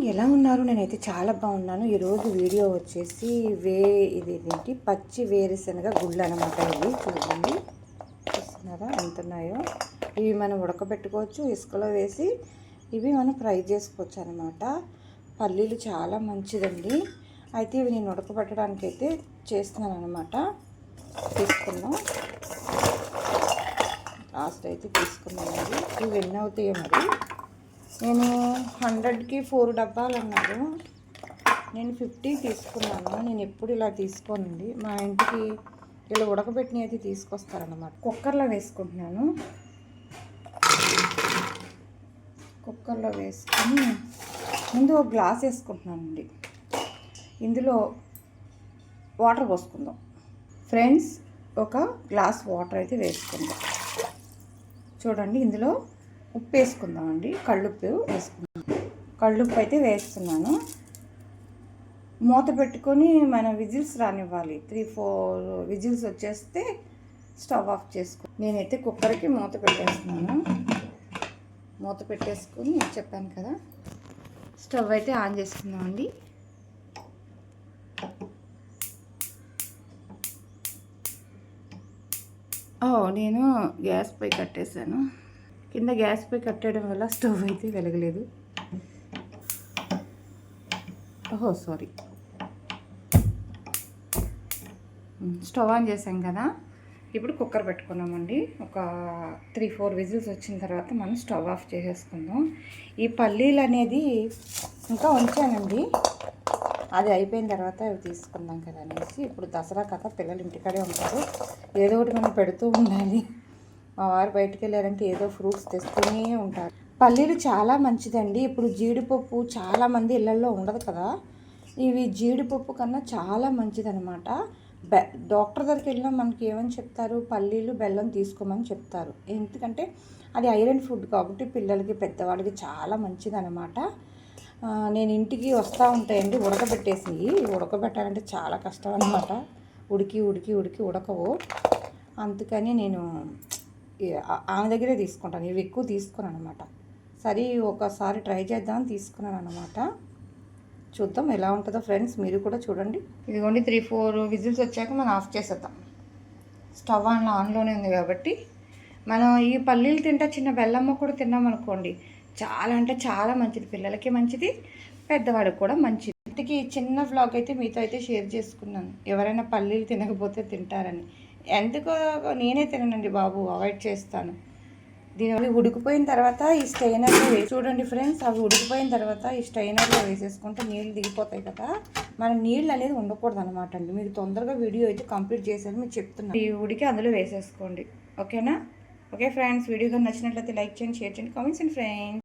ఎలా ఉన్నారు? నేనైతే చాలా బాగున్నాను. ఈరోజు వీడియో వచ్చేసి వే ఇది ఏంటి పచ్చి వేరుశనగ గుళ్ళు అనమాట ఇవి చూడండి. చూస్తున్నారా? ఎంత ఉన్నాయో? ఇవి మనం ఉడకబెట్టుకోవచ్చు ఇసుకలో వేసి ఇవి మనం ఫ్రై చేసుకోవచ్చు అనమాట పల్లీలు చాలా మంచిదండి. అయితే ఇవి నేను ఉడకబెట్టడానికి అయితే చేస్తున్నాను అనమాట తీసుకున్నాం లాస్ట్ అయితే తీసుకున్నానండి ఇవి ఎన్ని అవుతాయో మరి? నేను హండ్రెడ్కి ఫోర్ డబ్బాలు అన్నారు నేను ఫిఫ్టీ తీసుకున్నాను. నేను ఎప్పుడు ఇలా తీసుకోనండి. మా ఇంటికి ఇలా ఉడకబెట్టిన అయితే తీసుకొస్తారనమాట కుక్కర్లో వేసుకుంటున్నాను. కుక్కర్లో వేసుకొని ముందు ఒక గ్లాస్ వేసుకుంటున్నానండి. ఇందులో వాటర్ పోసుకుందాం. ఫ్రెండ్స్ ఒక గ్లాస్ వాటర్ అయితే వేసుకుందాం. చూడండి ఇందులో ఉప్పు వేసుకుందామండి కళ్ళుప్పు వేసుకుందాం. కళ్ళుప్పు అయితే వేస్తున్నాను. మూత పెట్టుకొని మన విజిల్స్ రానివ్వాలి. త్రీ ఫోర్ విజిల్స్ వచ్చేస్తే స్టవ్ ఆఫ్ చేసుకో. నేనైతే కుక్కర్కి మూత పెట్టేస్తున్నాను. మూత పెట్టేసుకొని చెప్పాను కదా. స్టవ్ అయితే ఆన్ చేసుకుందామండి. ఓ నేను గ్యాస్ పై కట్టేశాను. కింద గ్యాస్ పై కట్టడం వల్ల స్టవ్ అయితే వెలగలేదు. ఓహో సారీ. స్టవ్ ఆన్ చేసాం కదా. ఇప్పుడు కుక్కర్ పెట్టుకున్నామండి. ఒక త్రీ ఫోర్ విజిల్స్ వచ్చిన తర్వాత మనం స్టవ్ ఆఫ్ చేసేసుకుందాం. ఈ పల్లీలు అనేది ఇంకా ఉంచానండి అది అయిపోయిన తర్వాత అవి తీసుకుందాం కదా అనేసి. ఇప్పుడు దసరా కథ పిల్లలు ఇంటికాడే ఉంటారు. ఏదో ఒకటి మనం పెడుతూ ఉండాలి. మా వారు బయటికి వెళ్ళారంటే ఏదో ఫ్రూట్స్ తెస్తూనే ఉంటారు. పల్లీలు చాలా మంచిదండి. ఇప్పుడు జీడిపప్పు చాలామంది ఇళ్ళల్లో ఉండదు కదా. ఇవి జీడిపప్పు కన్నా చాలా మంచిదనమాట. బె డాక్టర్ దగ్గరికి వెళ్ళినా మనకి ఏమని చెప్తారు? పల్లీలు బెల్లం తీసుకోమని చెప్తారు. ఎందుకంటే అది ఐరన్ ఫుడ్ కాబట్టి పిల్లలకి పెద్దవాడికి చాలా మంచిదనమాట. నేను ఇంటికి వస్తూ ఉంటాయండి ఉడకబెట్టేసి ఉడకబెట్టాలంటే చాలా కష్టం అనమాట. ఉడికి ఉడికి ఉడికి ఉడకవు. అందుకని నేను ఆమె దగ్గరే తీసుకుంటాను. ఇవి ఎక్కువ తీసుకున్నాను అనమాట సరే ఒకసారి ట్రై చేద్దామని తీసుకున్నాను అనమాట చూద్దాం ఎలా ఉంటుందో ఫ్రెండ్స్ మీరు కూడా చూడండి. ఇదిగోండి త్రీ ఫోర్ విజిల్స్ వచ్చాక మనం ఆఫ్ చేసేద్దాం. స్టవ్ ఆన్ ఆన్లోనే ఉంది కాబట్టి. మనం ఈ పల్లీలు తింటే చిన్న బెల్లమ్మ కూడా తిన్నాం అనుకోండి చాలా అంటే చాలా మంచిది. పిల్లలకి మంచిది పెద్దవాడికి కూడా మంచిది. ఇంతకీ చిన్న వ్లాగ్ అయితే మీతో అయితే షేర్ చేసుకున్నాను. ఎవరైనా పల్లీలు తినకపోతే తింటారని. ఎందుకో నేనే తిననండి బాబు అవాయిడ్ చేస్తాను. దీని అవి ఉడికిపోయిన తర్వాత ఈ స్టైనర్లో వేసి చూడండి ఫ్రెండ్స్ అవి ఉడికిపోయిన తర్వాత ఈ స్టైనర్లో వేసేసుకుంటే నీళ్ళు దిగిపోతాయి కదా. మన నీళ్ళు అనేది ఉండకూడదు అనమాట అండి. మీరు తొందరగా వీడియో అయితే కంప్లీట్ చేశారు మీరు చెప్తున్నాను ఈ ఉడికి అందులో వేసేసుకోండి. ఓకేనా? ఓకే ఫ్రెండ్స్ వీడియో కానీ నచ్చినట్లయితే లైక్ చేయండి షేర్ చేయండి కామెంట్స్ అండ్ ఫ్రెండ్స్.